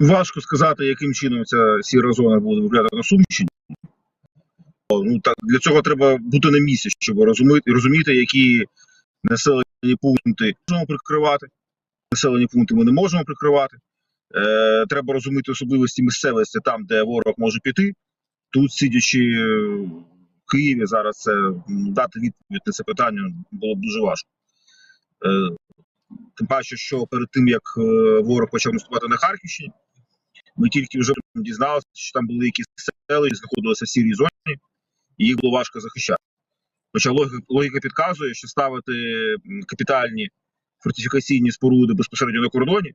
Важко сказати, яким чином ця сіра зона буде виглядати на Сумщині. Ну, так, для цього треба бути на місці, щоб розуміти, розуміти, які населені пункти можемо прикривати. Населені пункти ми не можемо прикривати. Е, треба розуміти особливості місцевості там, де ворог може піти. Тут, сидячи в Києві, зараз це дати відповідь на це питання було б дуже важко. Е, тим паче, що перед тим як е, ворог почав наступати на Харківщині, ми тільки вже дізналися, що там були якісь села, які знаходилися в сірій зоні, і їх було важко захищати. Хоча логіка, логіка підказує, що ставити капітальні фортифікаційні споруди безпосередньо на кордоні,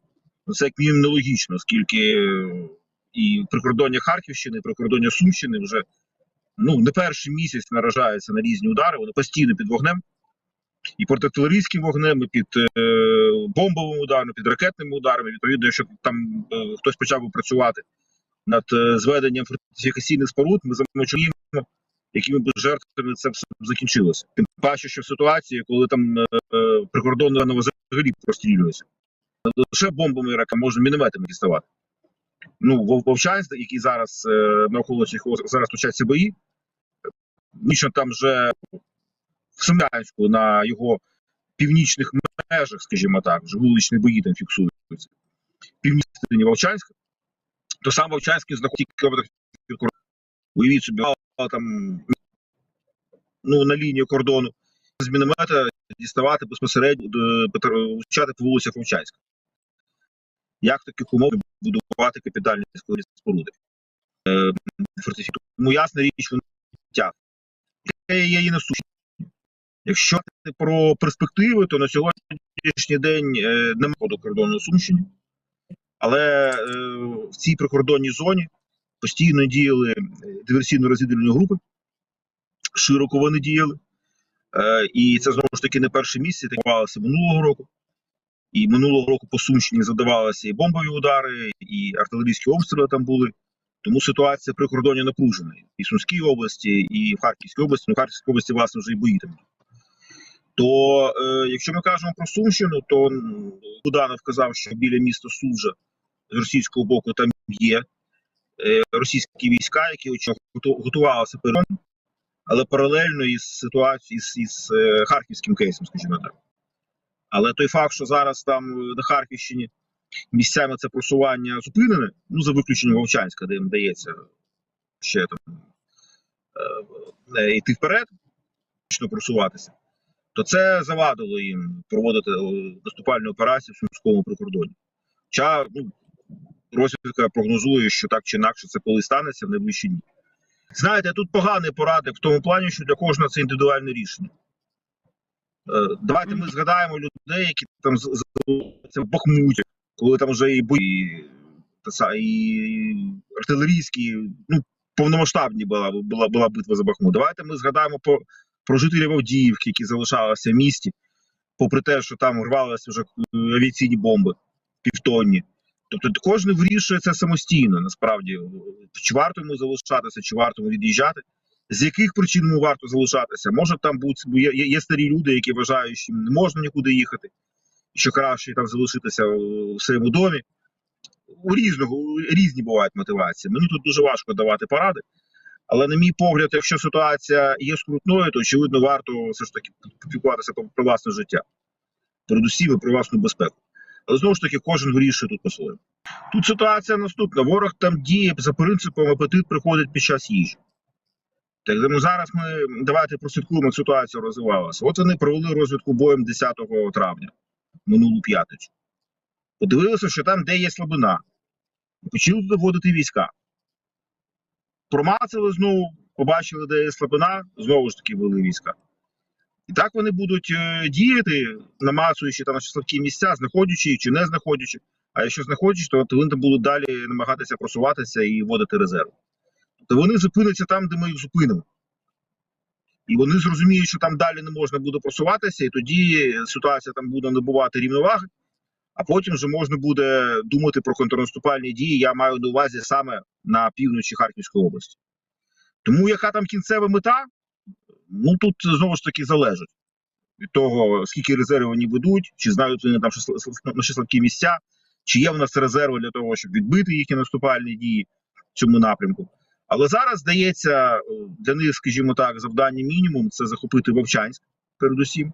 ну це як мінімум нелогічно, оскільки е, і прикордоння Харківщини, і прикордоння Сумщини вже ну не перший місяць наражаються на різні удари, вони постійно під вогнем. І артилерійським вогнем, і під е, бомбовими ударами, під ракетними ударами. Відповідно, якщо там е, хтось почав працювати над е, зведенням фортифікаційних споруд, ми замочуємо, якими б жертвами це все закінчилося. Тим паче, що в ситуації, коли там прикордонна взагалі прострілюється, лише бомбами і ракетами, можна мінометами діставати. Ну, Вов- Вовчанськ, який зараз на околицях зараз точаться бої, нічого там вже в на його північних межах, скажімо так, вже вуличні бої там фіксуються. Північні Вовчанська, то сам Вовчанський знаходиться кілометрів від кордону. Уявіть собі, там ну, на лінії кордону з міномета діставати безпосередньо до- влучати по вулицях Вовчанська. Як в таких умовах будувати капітальні складні споруди? Е. Тому ясна річ, вони. Це є і насущні. Якщо про перспективи, то на сьогоднішній день е, немає до кордону Сумщини, але е, в цій прикордонній зоні постійно діяли е, диверсійно-розвідувальні групи, широко вони діяли. І це знову ж таки не перше місце, так відбувалося минулого року. І минулого року по Сумщині задавалися і бомбові удари, і артилерійські обстріли там були. Тому ситуація при кордоні напружена. І в Сумській області, і в Харківській області. Ну, в Харківській області, власне, вже і бої там. То е, якщо ми кажемо про Сумщину, то Буданов казав, що біля міста Сужа з російського боку там є е, російські війська, які готувалися перед, але паралельно із ситуацією із, із е, харківським кейсом, скажімо так. Але той факт, що зараз там е, на Харківщині місцями це просування зупинене, ну за виключенням Вовчанська, де їм дається ще там е, е, йти вперед, просуватися, то це завадило їм проводити е, наступальні операції в Сумському прикордоні. Хоча ну, розвідка прогнозує, що так чи інакше це коли станеться в найближчі дні. Знаєте, тут поганий порадник в тому плані, що для кожного це індивідуальне рішення. Е, Давайте ми згадаємо людей, які там з- з- в Бахмуті, коли там вже і бої, і артилерійські, ну, повномасштабні була, була, була битва за Бахмут. Давайте ми згадаємо про, про жителів Авдіївки, які залишалися в місті, попри те, що там рвалися вже е, авіаційні бомби півтонні. Тобто кожен вирішує це самостійно, насправді. Чи варто йому залишатися, чи варто йому від'їжджати. З яких причин йому варто залишатися? Може там бути є, є старі люди, які вважають, що їм не можна нікуди їхати, що краще там залишитися в своєму домі. У різного різні бувають мотивації. Мені тут дуже важко давати поради. Але, на мій погляд, якщо ситуація є скрутною, то очевидно варто все ж таки піклуватися про, власне життя, передусім і про власну безпеку. Але знову ж таки, кожен вирішує тут по-своєму. Тут ситуація наступна: ворог там діє за принципом апетит приходить під час їжі. Так тому зараз ми давайте прослідкуємо, як ситуація розвивалася. От вони провели розвідку боєм 10 травня, минулу п'ятницю. Подивилися, що там, де є слабина, почали туди вводити війська. Промацали знову, побачили, де є слабина, знову ж таки ввели війська. І так вони будуть е, діяти, намацуючи там слабкі місця, знаходячи їх чи не знаходячи. А якщо знаходячи, то, вони будуть далі намагатися просуватися і вводити резерв. Тобто вони зупиняться там, де ми їх зупинимо. І вони зрозуміють, що там далі не можна буде просуватися, і тоді ситуація там буде набувати рівноваги, а потім вже можна буде думати про контрнаступальні дії. Я маю на увазі саме на півночі Харківської області. Тому яка там кінцева мета? Ну тут знову ж таки залежить від того, скільки резервів вони ведуть, чи знають вони там наші слабкі місця, чи є в нас резерви для того, щоб відбити їхні наступальні дії в цьому напрямку. Але зараз здається, для них, скажімо так, завдання мінімум це захопити Вовчанськ, передусім,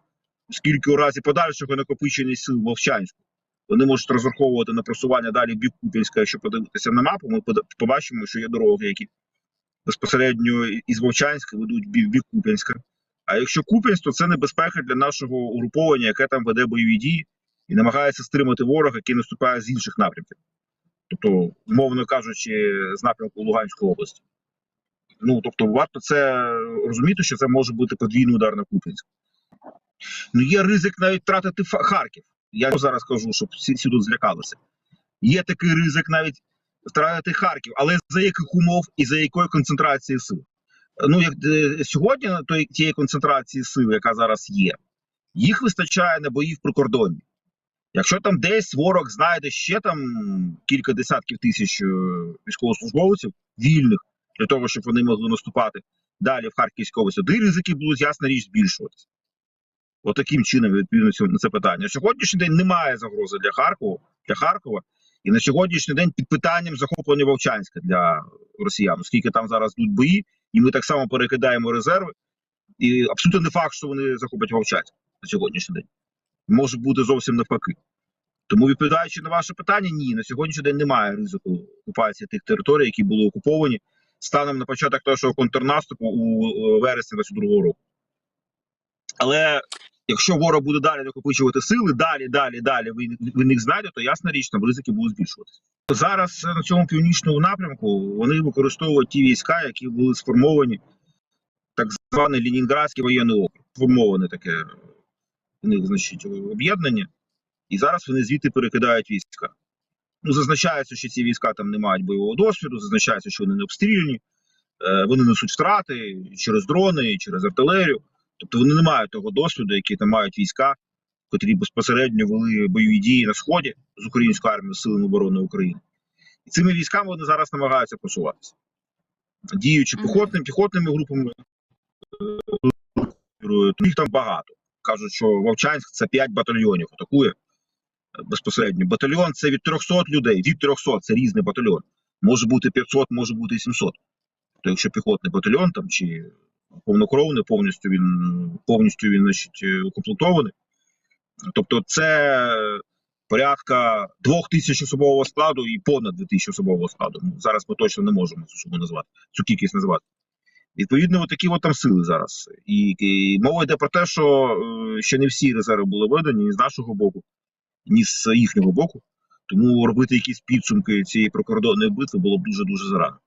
оскільки у разі подальшого накопичення сил Вовчанську вони можуть розраховувати на просування далі бік Куп'янська. Якщо подивитися на мапу, ми побачимо, що є дороги, які безпосередньо із Вовчанська ведуть бік Куп'янська. А якщо Куп'янськ, то це небезпека для нашого угруповання, яке там веде бойові дії і намагається стримати ворога, який наступає з інших напрямків. Тобто, умовно кажучи, з напрямку Луганської області. Ну тобто, варто це розуміти, що це може бути подвійний удар на Куп'янськ. Ну, є ризик навіть втратити Харків. Я зараз кажу, щоб всі, всі тут злякалися. Є такий ризик навіть втратити Харків, але за яких умов і за якої концентрації сил? Ну, як е, сьогодні той тієї концентрації сил, яка зараз є, їх вистачає на бої в прикордонні. Якщо там десь ворог знайде ще там кілька десятків тисяч е, військовослужбовців вільних для того, щоб вони могли наступати далі в Харківській області, тоді ризики будуть ясна річ збільшуватися. Отаким чином відповідно на це питання. На сьогоднішній день немає загрози для Харкова, для Харкова, і на сьогоднішній день під питанням захоплення Вовчанська для росіян, оскільки там зараз йдуть бої, і ми так само перекидаємо резерви. І абсолютно не факт, що вони захоплять Вовчанськ на сьогоднішній день. Може бути зовсім навпаки. Тому, відповідаючи на ваше питання, ні, на сьогоднішній день немає ризику окупації тих територій, які були окуповані станом на початок нашого контрнаступу у е, вересні 22 року. Але якщо ворог буде далі накопичувати сили, далі, далі, далі ви, них знайдете, то ясна річ, там ризики будуть збільшуватися. Зараз на цьому північному напрямку вони використовують ті війська, які були сформовані, так званий Ленінградський воєнний округ. Сформоване таке у них, значить, об'єднання, і зараз вони звідти перекидають війська. Ну, зазначається, що ці війська там не мають бойового досвіду, зазначається, що вони не обстріляні, е, вони несуть втрати через дрони, через артилерію. Тобто вони не мають того досвіду, який там мають війська, котрі безпосередньо вели бойові дії на сході з українською армією силами оборони України. І цими військами вони зараз намагаються просуватися, діючи піхотним, піхотними групами, е, їх там багато. Кажуть, що Вовчанськ це 5 батальйонів атакує е, безпосередньо. Батальйон це від 300 людей, від 300 це різний батальйон. Може бути 500, може бути і 700. То якщо піхотний батальйон там чи повнокровний, повністю він повністю він значить, е, укомплектований. Тобто це порядка двох тисяч особового складу і понад 2000 особового складу. Ну, зараз ми точно не можемо цю суму назвати, цю кількість назвати. Відповідно, такі от там сили зараз. І, і мова йде про те, що е, ще не всі резерви були видані ні з нашого боку, ні з їхнього боку. Тому робити якісь підсумки цієї прикордонної битви було б дуже дуже зарано.